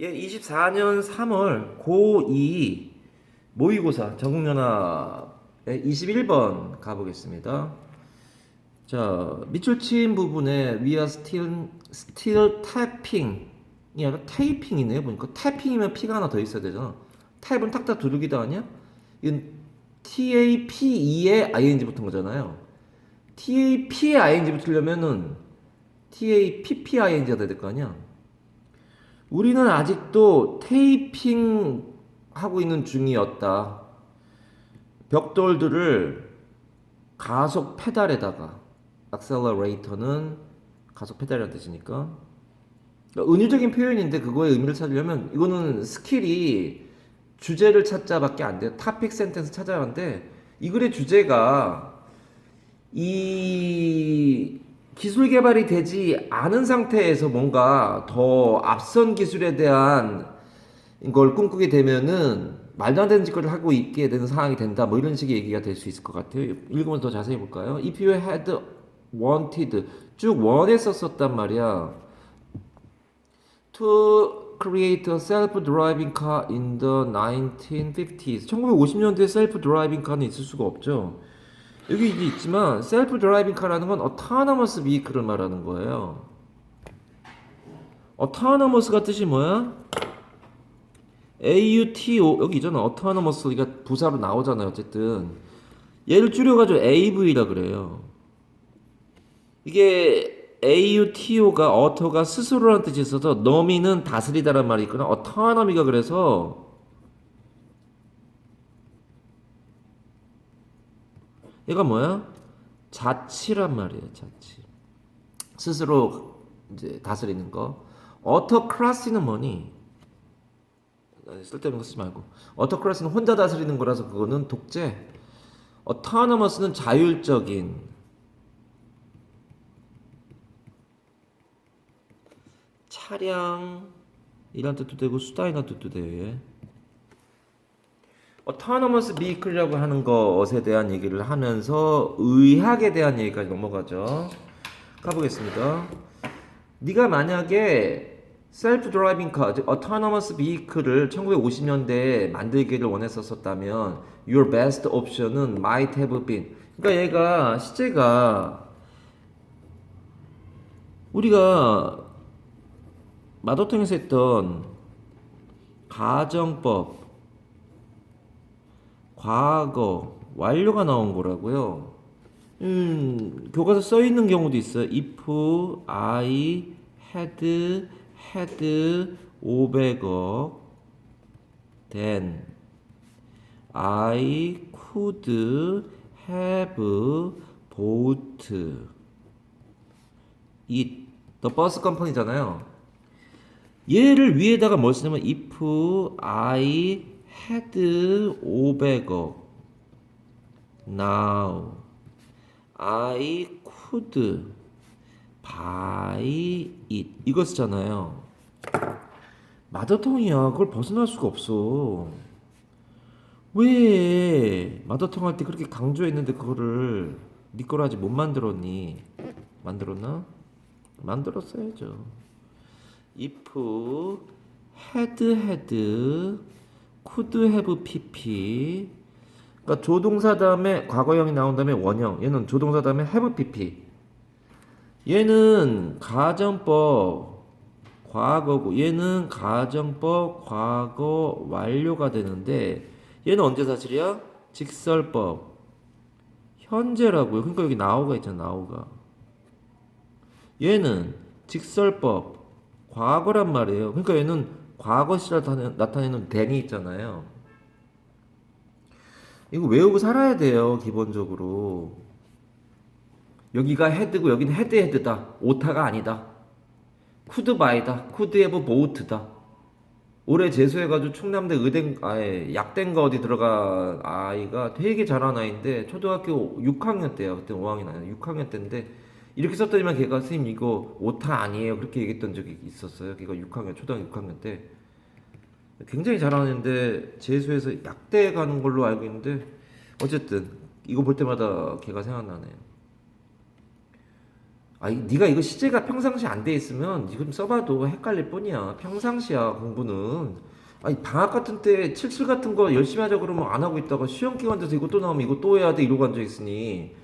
예, 24년 3월 고2 모의고사 전국연합 21번 가보겠습니다. 자, 밑줄 친 부분에 we are still, still tapping 이 아니라 테이핑이네요. 보니까 태핑이면 P가 하나 더 있어야 되잖아. 탭은 탁탁 두들기다 아니야? 이건 TAPE에 ING 붙은 거잖아요. TAP에 ING 붙으려면은 TAPPING가 돼야 될 거 아니야? 우리는 아직도 테이핑 하고 있는 중이었다. 벽돌들을 가속 페달에다가 악셀러레이터는 가속 페달이라는 뜻이니까 그러니까 은유적인 표현인데 그거의 의미를 찾으려면 이거는 스킬이 주제를 찾자밖에 안 돼요. 타픽 센텐스 찾아야 하는데 이 글의 주제가 이 기술 개발이 되지 않은 상태에서 뭔가 더 앞선 기술에 대한 걸 꿈꾸게 되면은 말도 안 되는 짓거리를 하고 있게 되는 상황이 된다. 뭐 이런 식의 얘기가 될 수 있을 것 같아요. 읽으면 더 자세히 볼까요? If you had wanted 쭉 원했었었단 말이야. To create a self-driving car in the 1950s. 1950년대에 self-driving car는 있을 수가 없죠. 여기 이게 있지만 self-driving car라는 건 autonomous 말하는 거예요. autonomous가 뜻이 뭐야? AUTO 여기 있잖아. autonomous 이가 부사로 나오잖아요. 어쨌든 얘를 줄여가지고 AV라 그래요. 이게 AUTO가 어터가 스스로라는 뜻이 있어서 너미는 다스리다란 말이 있거나 autonomy가 그래서 얘가 뭐야? 자치란 말이에요. 자치. 스스로 이제 다스리는 거. 어터크라시는 뭐니? 쓸데없는 거 쓰지 말고. 어터크라시는 혼자 다스리는 거라서 그거는 독재. 어터너머스는 자율적인. 차량 이란 뜻도 되고 수다이란 뜻도 돼 어터너머스 비클이라고 하는 것에 대한 얘기를 하면서 의학에 대한 얘기까지 넘어가죠. 가보겠습니다. 네가 만약에 셀프 드라이빙 카, 즉 autonomous vehicle을 1950년대에 만들기를 원했었었다면 your best option은 might have been. 그러니까 얘가 시제가 우리가 마더통에서 했던 가정법 과거 완료가 나온 거라고요. 음, 교과서 써 있는 경우도 있어요. if I had had 500억 then I could have bought it. The bus company잖아요. 얘를 위에다가 뭘 쓰냐면 if I had 500억. Now I could buy it. 이거 쓰잖아요. 마더통이야. 그걸 벗어날 수가 없어. 왜 마더통 할때 그렇게 강조했는데 그거를 네 거로 아직 못 만들었니? 만들었나? 만들었어야죠. If had had could have pp. 그러니까 조동사 다음에 과거형이 나온 다음에 원형. 얘는 조동사 다음에 have pp. 얘는 가정법 과거고. 얘는 가정법 과거 완료가 되는데 얘는 언제 사실이야? 직설법. 현재라고요. 그러니까 여기 나오가 있잖아 나오가. 얘는 직설법 과거란 말이에요. 그러니까 얘는 과거 시절 나타내는 then이 있잖아요 이거 외우고 살아야 돼요, 기본적으로. 여기가 헤드고 여기는 헤드 헤드다. 오타가 아니다. 쿠드 바이다. 쿠드 에브 보우트다. 올해 재수해가지고 충남대 의대 아예 약대인가 어디 들어간 아이가 되게 잘한 아이인데 초등학교 6학년 때야 그때 5학년 아니야 6학년 때인데 이렇게 썼더니만 걔가 선생님 이거 오타 아니에요 그렇게 얘기했던 적이 있었어요 걔가 6학년 초등학교 6학년 때 굉장히 잘하는데 재수해서 약대 가는 걸로 알고 있는데 어쨌든 이거 볼 때마다 걔가 생각나네요. 아, 네가 이거 시제가 평상시 안 돼 있으면 지금 써봐도 헷갈릴 뿐이야. 평상시야 공부는. 아니 방학 같은 때 칠칠 같은 거 열심히 하자 그러면 안 하고 있다가 시험 기간 돼서 이거 또 나오면 이거 또 해야 돼 이러고 앉아 있으니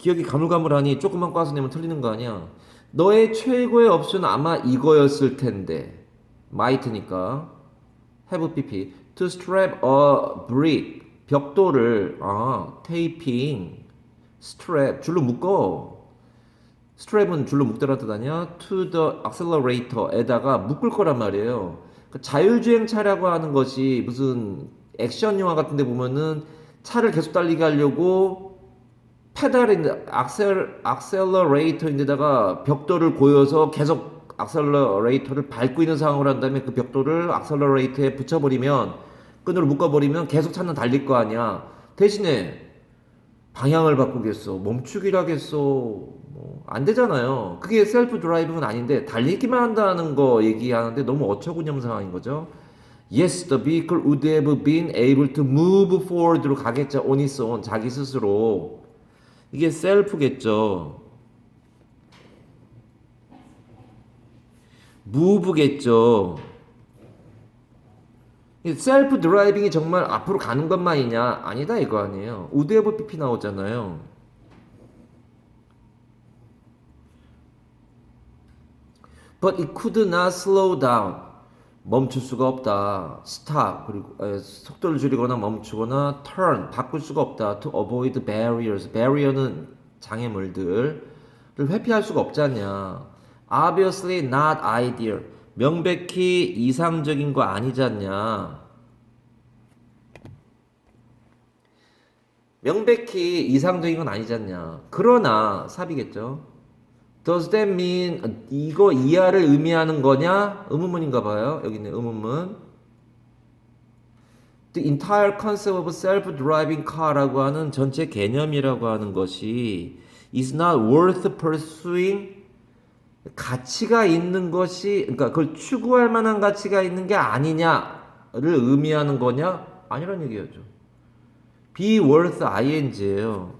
기억이 가물가물하니 조금만 꽈서 내면 틀리는 거 아니야. 너의 최고의 옵션은 아마 이거였을 텐데. 마이트니까. have pp to strap a brick 벽돌을 아 테이핑 strap 줄로 묶어 스트랩은 줄로 묶다라는 뜻 아니야? to the accelerator에다가 묶을 거란 말이에요. 그 자율주행 차라고 하는 것이 무슨 액션 영화 같은 데 보면은 차를 계속 달리게 하려고 페달인데 악셀 악셀러레이터인데다가 벽돌을 고여서 계속 악셀러레이터를 밟고 있는 상황을 한 다음에 그 벽돌을 악셀러레이터에 붙여버리면 끈으로 묶어버리면 계속 차는 달릴 거 아니야. 대신에 방향을 바꾸겠어, 멈추기라겠어, 뭐 안 되잖아요. 그게 셀프 드라이빙은 아닌데 달리기만 한다는 거 얘기하는데 너무 어처구니없는 상황인 거죠. Yes, the vehicle would have been able to move forward로 가겠죠. on its own 자기 스스로 이게 셀프겠죠. move겠죠. 셀프 드라이빙이 정말 앞으로 가는 것만이냐? 아니다 이거 아니에요. have pp 나오잖아요. But it could not slow down. 멈출 수가 없다. stop 그리고 에, 속도를 줄이거나 멈추거나 turn 바꿀 수가 없다. to avoid barriers. barrier는 장애물들을 회피할 수가 없지 않냐. obviously not ideal. 명백히 이상적인 거 아니지 않냐. 명백히 이상적인 건 아니지 않냐. 그러나 삽이겠죠. Does that mean 이거 이하를 의미하는 거냐? 의문문인가 봐요. 여기 있네 의문문. The entire concept of self-driving car라고 하는 전체 개념이라고 하는 것이 is not worth pursuing 가치가 있는 것이 그러니까 그걸 추구할 만한 가치가 있는 게 아니냐를 의미하는 거냐? 아니란 얘기였죠. be worth ing예요.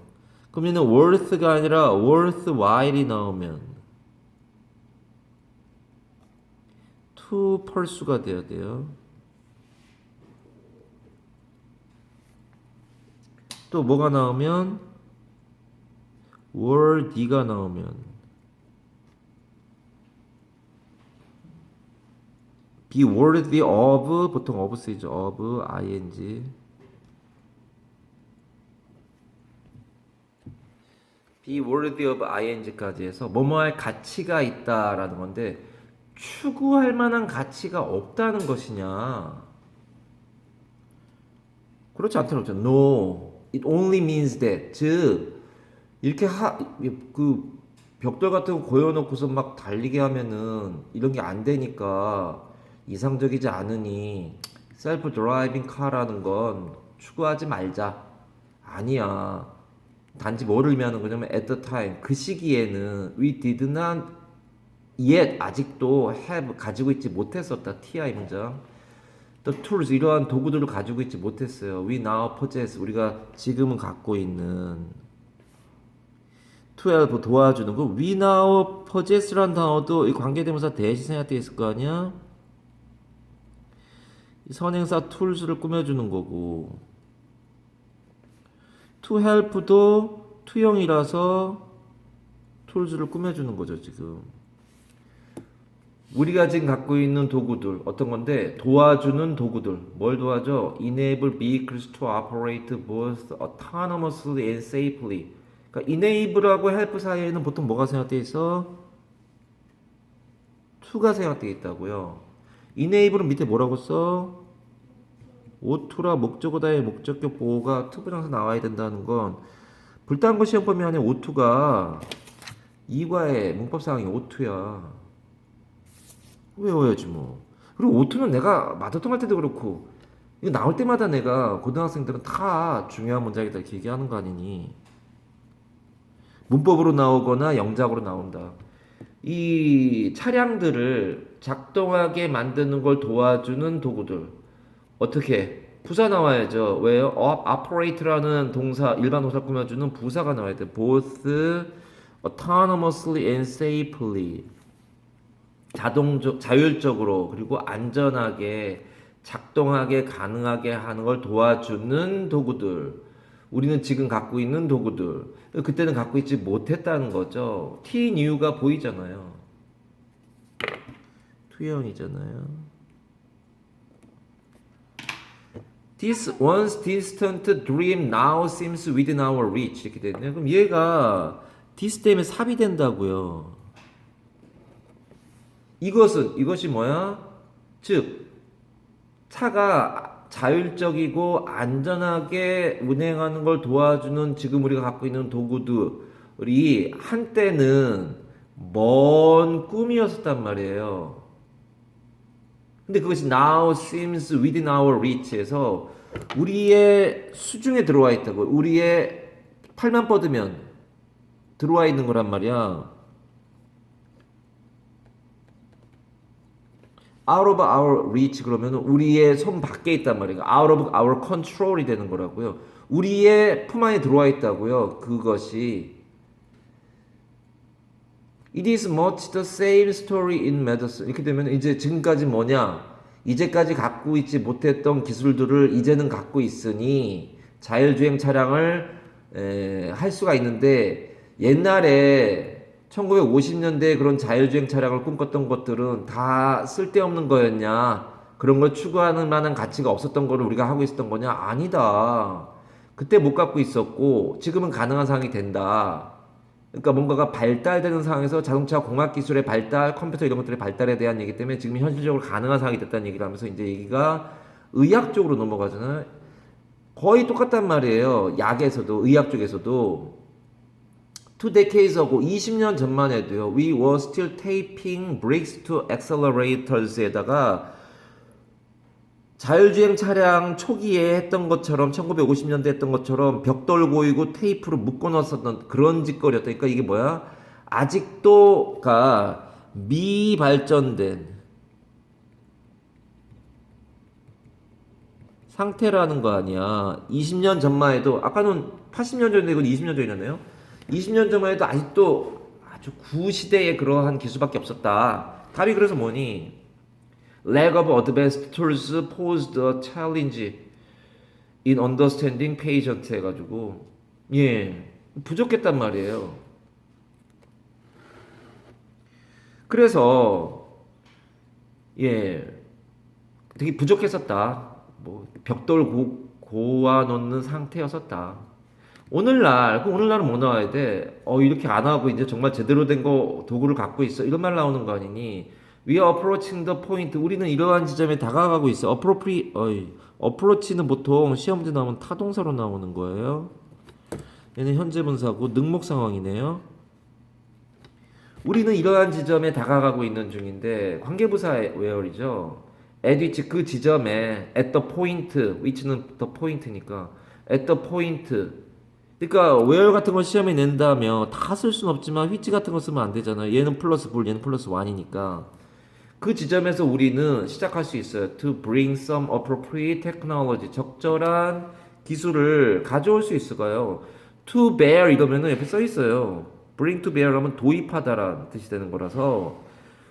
그러면은 worth가 아니라 worthwhile이 나오면 to pursue가 돼야 돼요. 또 뭐가 나오면 worthy가 나오면 be worthy of 보통 of 쓰이죠. of ing be worthy of ing까지 해서 뭐뭐할 가치가 있다라는 건데 추구할 만한 가치가 없다는 것이냐? 그렇지 않다는 거죠. No, it only means that. 즉 이렇게 하, 그 벽돌 같은 거 고여놓고서 막 달리게 하면은 이런 게 안 되니까 이상적이지 않으니 셀프 드라이빙 카라는 건 추구하지 말자. 아니야. 단지 뭐를 의미하는 거냐면 at the time 그 시기에는 we did not yet 아직도 have 가지고 있지 못했었다. Ti 문장. The tools 이러한 도구들을 가지고 있지 못했어요. We now possess 우리가 지금은 갖고 있는. To 도와주는 거. We now possess란 단어도 이 관계대명사 대시 생략되어 있을 거 아니야? 이 선행사 tools를 꾸며주는 거고 to help도 투형이라서 툴즈를 꾸며주는 거죠 지금 우리가 지금 갖고 있는 도구들 어떤 건데 도와주는 도구들 뭘 도와줘? enable vehicles to operate both autonomously and safely 그러니까 enable하고 help 사이에는 보통 뭐가 생각되어 있어? to가 생각되어 있다고요 enable은 밑에 뭐라고 써? 오투라 목적어다의 목적격 보호가 투부정사 나와야 된다는 건 불단거 시험 범위 안에 오투가 이과의 문법상황이 오투야. 외워야지 뭐. 그리고 오투는 내가 마더통 할 때도 그렇고 이거 나올 때마다 내가 고등학생들은 다 중요한 문장이다 이렇게 얘기하는 거 아니니. 문법으로 나오거나 영작으로 나온다. 이 차량들을 작동하게 만드는 걸 도와주는 도구들. 어떻게 부사 나와야죠. 왜요? operate라는 동사 일반 동사 꾸며주는 부사가 나와야 돼. both autonomously and safely 자동적 자율적으로 그리고 안전하게 작동하게 가능하게 하는 걸 도와주는 도구들. 우리는 지금 갖고 있는 도구들. 그때는 갖고 있지 못했다는 거죠. T New가 보이잖아요. 투영이잖아요. This once distant dream now seems within our reach 이렇게 되네요. 그럼 얘가 this 때문에 삽이 된다고요. 이것은 이것이 뭐야? 즉 차가 자율적이고 안전하게 운행하는 걸 도와주는 지금 우리가 갖고 있는 도구들이 한때는 먼 꿈이었단 말이에요. 근데 그것이 now seems within our reach에서 우리의 수중에 들어와 있다고 우리의 팔만 뻗으면 들어와 있는 거란 말이야. out of our reach 그러면 우리의 손 밖에 있단 말이에요. out of our control이 되는 거라고요. 우리의 품 안에 들어와 있다고요. 그것이 It is much the same story in medicine. 이렇게 되면 이제 지금까지 뭐냐? 이제까지 갖고 있지 못했던 기술들을 이제는 갖고 있으니 자율주행 차량을 에, 할 수가 있는데 옛날에 1950년대에 그런 자율주행 차량을 꿈꿨던 것들은 다 쓸데없는 거였냐? 그런 걸 추구하는 만한 가치가 없었던 거를 우리가 하고 있었던 거냐? 아니다. 그때 못 갖고 있었고 지금은 가능한 상황이 된다. 그러니까 뭔가가 발달되는 상황에서 자동차 공학 기술의 발달, 컴퓨터 이런 것들의 발달에 대한 얘기 때문에 지금 현실적으로 가능한 상황이 됐다는 얘기를 하면서 이제 얘기가 의학 쪽으로 넘어가잖아요. 거의 똑같단 말이에요. 약에서도 의학 쪽에서도 two decades ago 20년 전만 해도요. We were still taping brakes to accelerators에다가 자율주행 차량 초기에 했던 것처럼 1950년대 했던 것처럼 벽돌 고이고 테이프로 묶어 넣었었던 그런 짓거리였다. 그러니까 이게 뭐야? 아직도가 미발전된 상태라는 거 아니야. 20년 전만 해도 아까는 80년 전이고 20년 전이잖아요. 20년 전만 해도 아직도 아주 구시대의 그러한 기술밖에 없었다. 답이 그래서 뭐니? Lack of advanced tools posed a challenge in understanding patient 해가지고 예 부족했단 말이에요. 그래서 예 되게 부족했었다. 뭐 벽돌 고, 고아 놓는 상태였었다. 오늘날 그 오늘날은 뭐 나와야 돼? 어 이렇게 안 하고 이제 정말 제대로 된 거 도구를 갖고 있어 이런 말 나오는 거 아니니? We are approaching the point. 우리는 이러한 지점에 다가가고 있어. appropriate 어이 approach는 보통 시험 문제 나오면 타동사로 나오는 거예요. 얘는 현재 분사고 능목 상황이네요. 우리는 이러한 지점에 다가가고 있는 중인데 관계부사 웨어이죠. at which 그 지점에 at the point, which는 the point니까 at the point. 그러니까 where 같은 걸 시험에 낸다면 다쓸 수는 없지만 which 같은 거 쓰면 안 되잖아요. 얘는 플러스 불, 얘는 플러스 1이니까 그 지점에서 우리는 시작할 수 있어요. To bring some appropriate technology, 적절한 기술을 가져올 수 있을 까요? To bear 이러면은 옆에 써 있어요. Bring to bear 하면 도입하다라는 뜻이 되는 거라서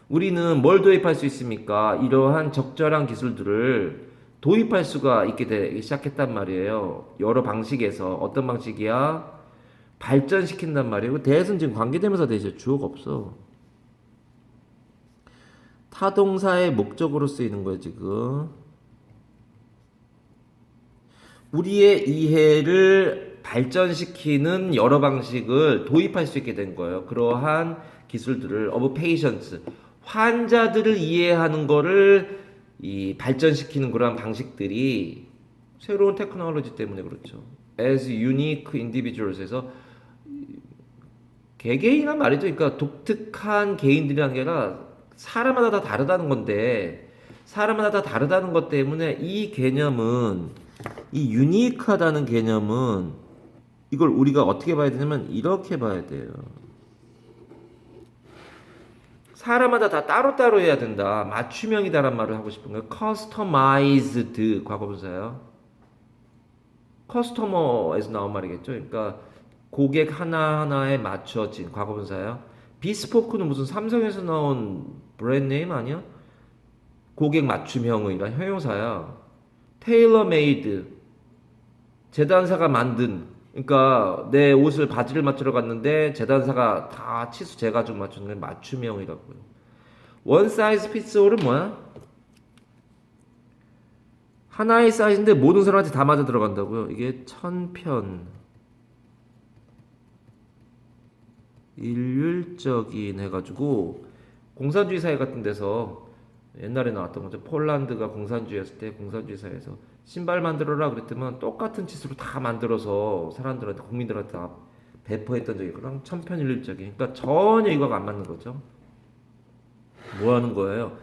우리는 뭘 도입할 수 있습니까? 이러한 적절한 기술들을 도입할 수가 있게 되기 시작했단 말이에요. 여러 방식에서 어떤 방식이야? 발전시킨단 말이에요. 대해서는 지금 관계되면서 대신 주어가 없어. 타동사의 목적으로 쓰이는 거예요, 지금. 우리의 이해를 발전시키는 여러 방식을 도입할 수 있게 된 거예요. 그러한 기술들을 of patients 환자들을 이해하는 거를 이 발전시키는 그러한 방식들이 새로운 테크놀로지 때문에 그렇죠. as unique individuals에서 개개인한 말이죠. 그러니까 독특한 개인들이라는 게 아니라 사람마다 다 다르다는 건데 사람마다 다 다르다는 것 때문에 이 개념은 이 유니크하다는 개념은 이걸 우리가 어떻게 봐야 되냐면 이렇게 봐야 돼요. 사람마다 다 따로따로 해야 된다. 맞춤형이다란 말을 하고 싶은 거예요. customized 과거분사요. 커스터머에서 나온 말이겠죠. 그러니까 고객 하나하나에 맞춰진 과거분사야. 비스포크는 무슨 삼성에서 나온 브랜드 네임 아니야? 고객 맞춤형이란 형용사야. 테일러 메이드 재단사가 만든 그러니까 내 옷을 바지를 맞추러 갔는데 재단사가 다 치수 재가지고 맞추는 게 맞춤형이라고요. 원 사이즈 피스 올은 뭐야? 하나의 사이즈인데 모든 사람한테 다 맞아 들어간다고요. 이게 천편 일률적인 해가지고 공산주의 사회 같은 데서 옛날에 나왔던 거죠. 폴란드가 공산주의였을 때 공산주의 사회에서 신발 만들어라 그랬더만 똑같은 치수로 다 만들어서 사람들한테 국민들한테 다 배포했던 적이 그랑 천편일률적인. 그러니까 전혀 이거가 안 맞는 거죠. 뭐 하는 거예요?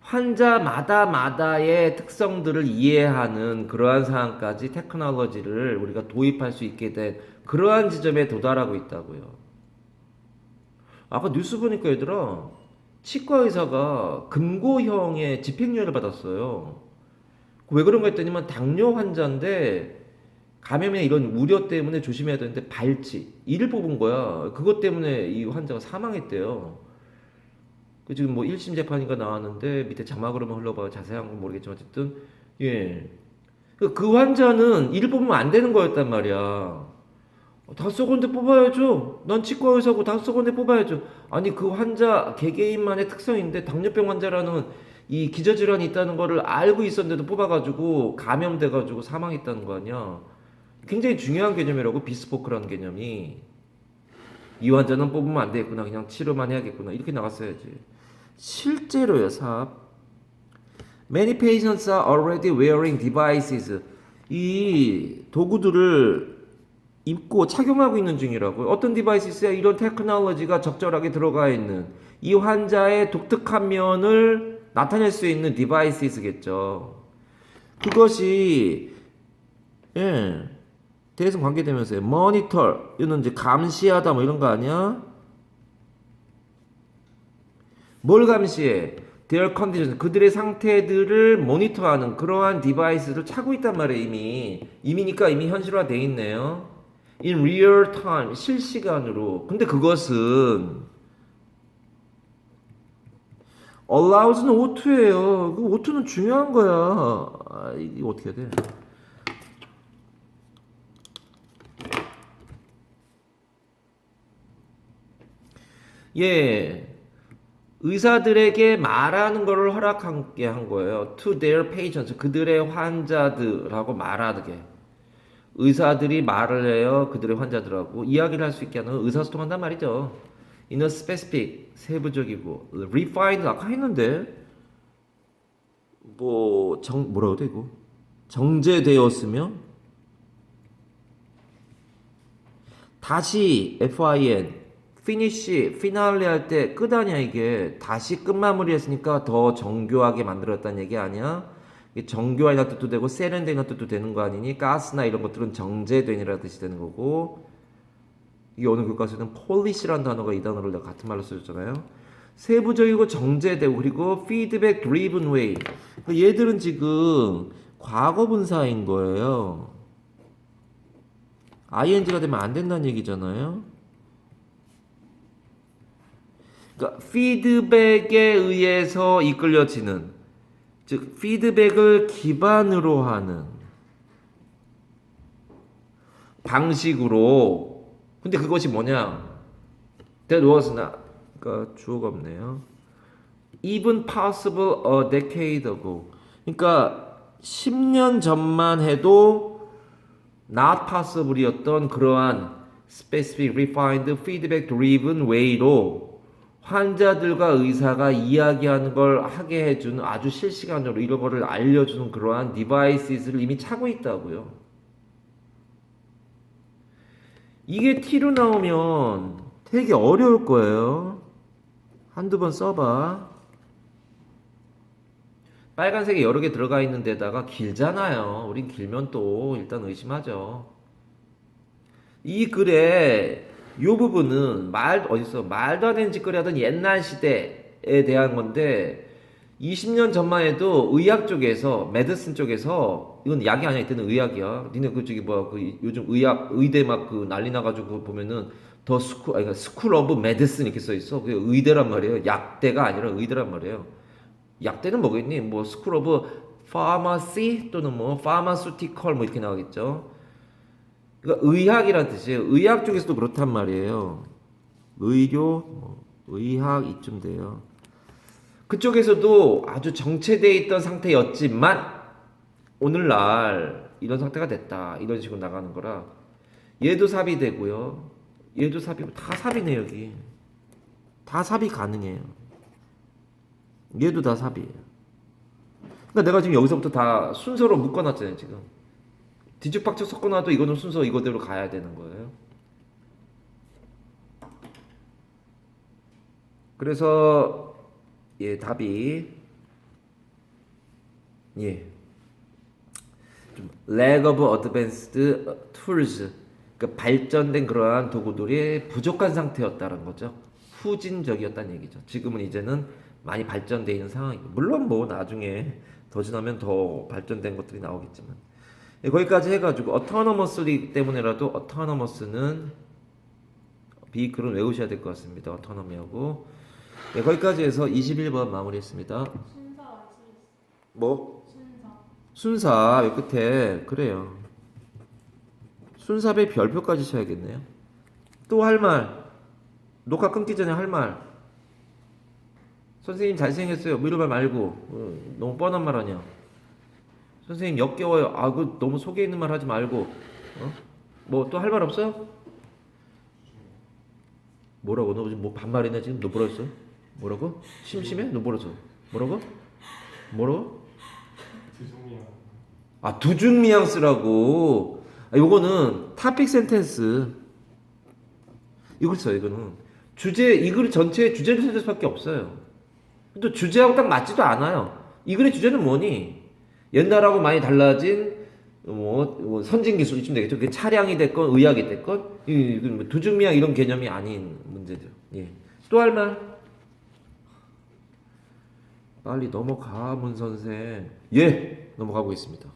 환자마다 마다의 특성들을 이해하는 그러한 상황까지 테크놀로지를 우리가 도입할 수 있게 된 그러한 지점에 도달하고 있다고요. 아까 뉴스 보니까 얘들아 치과 의사가 금고형의 집행유예를 받았어요. 왜 그런가 했더니만 당뇨 환자인데 감염이나 이런 우려 때문에 조심해야 되는데 발치 이를 뽑은 거야. 그것 때문에 이 환자가 사망했대요. 그 지금 뭐 1심 재판인가 나왔는데 밑에 자막으로만 흘러봐 자세한 건 모르겠지만 어쨌든 예. 그- 그 환자는 이를 뽑으면 안 되는 거였단 말이야. 다 썩었는데 뽑아야죠. 난 치과 의사고 다 썩었는데 뽑아야죠. 아니 그 환자 개개인만의 특성인데 당뇨병 환자라는 이 기저질환이 있다는 거를 알고 있었는데도 뽑아가지고 감염돼가지고 사망했다는 거 아니야. 굉장히 중요한 개념이라고 비스포크라는 개념이 이 환자는 뽑으면 안 되겠구나 그냥 치료만 해야겠구나 이렇게 나갔어야지. 실제로요 삽. Many patients are already wearing devices. 이 도구들을 입고 착용하고 있는 중이라고요. 어떤 디바이스에 이런 테크놀로지가 적절하게 들어가 있는 이 환자의 독특한 면을 나타낼 수 있는 디바이스겠죠. 그것이 예 대해서 관계되면서요. 모니터 이는 이제 감시하다 뭐 이런 거 아니야? 뭘 감시해? their condition 그들의 상태들을 모니터하는 그러한 디바이스를 차고 있단 말이에요 이미 이미니까 이미 현실화돼 있네요. In real time 실시간으로 근데 그것은 allows는 O2예요 그 O2는 중요한 거야 아, 이거 어떻게 해야 돼 예. 의사들에게 말하는 것을 허락하게 한 거예요. To their patients. 그들의 환자들하고 말하게. 의사들이 말을 해요. 그들의 환자들하고 이야기를 할 수 있게 하는 의사소통한단 말이죠. In a specific 세부적이고 refined 아까 했는데 뭐 정 뭐라고 돼 이거 정제되었으며 다시 fin finish 피날레 할때 끝 아니야 이게 다시 끝 마무리 했으니까 더 정교하게 만들었다는 얘기 아니야? 정교하다는 뜻도 되고 세련되는 뜻도 되는 거 아니니 가스나 이런 것들은 정제된이라는 뜻이 되는 거고 이게 어느 교과서는 폴리시라는 단어가 이 단어를 내가 같은 말로 써줬잖아요. 세부적이고 정제되고 그리고 피드백 드리븐 웨이 얘들은 지금 과거 분사인 거예요. ing가 되면 안 된다는 얘기잖아요. 그러니까 피드백에 의해서 이끌려지는 즉 피드백을 기반으로 하는 방식으로 근데 그것이 뭐냐? That was not 그러니까 주어가 없네요. Even possible a decade ago. 그러니까 10년 전만 해도 not possible이었던 그러한 specific, refined, feedback driven way로 환자들과 의사가 이야기하는 걸 하게 해주는 아주 실시간으로 이런 거를 알려주는 그러한 디바이스를 이미 차고 있다고요. 이게 T로 나오면 되게 어려울 거예요. 한두 번 써봐. 빨간색에 여러 개 들어가 있는 데다가 길잖아요. 우린 길면 또 일단 의심하죠. 이 글에 이 부분은 말 어디서 말도 안 되는 짓거리 하던 옛날 시대에 대한 건데 20년 전만 해도 의학 쪽에서 메디슨 쪽에서 이건 약이 아니야 이때는 의학이야. 니네 그 저기 뭐야 그 요즘 의학 의대 막 그 난리 나가지고 보면은 더 스쿨 아니 그러니까 스쿨 오브 메디슨 이렇게 써 있어. 그 의대란 말이에요. 약대가 아니라 의대란 말이에요. 약대는 뭐겠니? 뭐 스쿨 오브 파마시 또는 뭐 파마수티컬 뭐 이렇게 나오겠죠. 그러니까 의학이란 뜻이에요. 의학 쪽에서도 그렇단 말이에요. 의료, 뭐 의학 이쯤 돼요. 그쪽에서도 아주 정체되어 있던 상태였지만 오늘날 이런 상태가 됐다. 이런 식으로 나가는 거라 얘도 삽이 되고요. 얘도 삽이고 다 삽이네 여기. 다 삽이 가능해요. 얘도 다 삽이에요. 그러니까 내가 지금 여기서부터 다 순서로 묶어놨잖아요 지금. 뒤죽박죽 섞어놔도 이거는 순서 이거대로 가야 되는 거예요. 그래서 예 답이 예. 좀 lack of advanced tools 그 발전된 그러한 도구들이 부족한 상태였다는 거죠. 후진적이었다는 얘기죠. 지금은 이제는 많이 발전돼 있는 상황이고 물론 뭐 나중에 더 지나면 더 발전된 것들이 나오겠지만 예, 거기까지 해가지고 autonomously 때문에라도 autonomous는 비글은 외우셔야 될 것 같습니다. autonomy하고 예, 거기까지 해서 21번 마무리했습니다. 순서. 뭐 순서. 순사 요 끝에 그래요. 순삽의 별표까지 쳐야겠네요. 또 할 말. 녹화 끊기 전에 할 말. 선생님 잘생겼어요. 뭐 이런 말 말고 어, 너무 뻔한 말 아니야. 선생님 역겨워요. 아, 그 너무 속에 있는 말 하지 말고. 어? 뭐또 할 말 없어요? 뭐라고? 너 지금 뭐 반말이냐 지금? 너 뭐라 했어? 뭐라고? 심심해? 너 뭐라 했어? 뭐라고? 뭐라고? 아 두중 뉘앙스라고 아, 요거는 타픽 센텐스 이걸 써요 이거는 주제 이 글 전체에 주제를 쓸 수밖에 없어요 또 주제하고 딱 맞지도 않아요 이 글의 주제는 뭐니 옛날하고 많이 달라진 뭐, 뭐 선진 기술 이쯤 되겠죠. 그 차량이 됐건 의학이 됐건 이, 이, 뭐 두중미양 이런 개념이 아닌 문제죠. 예 또 할 말? 빨리 넘어가 문 선생. 예 넘어가고 있습니다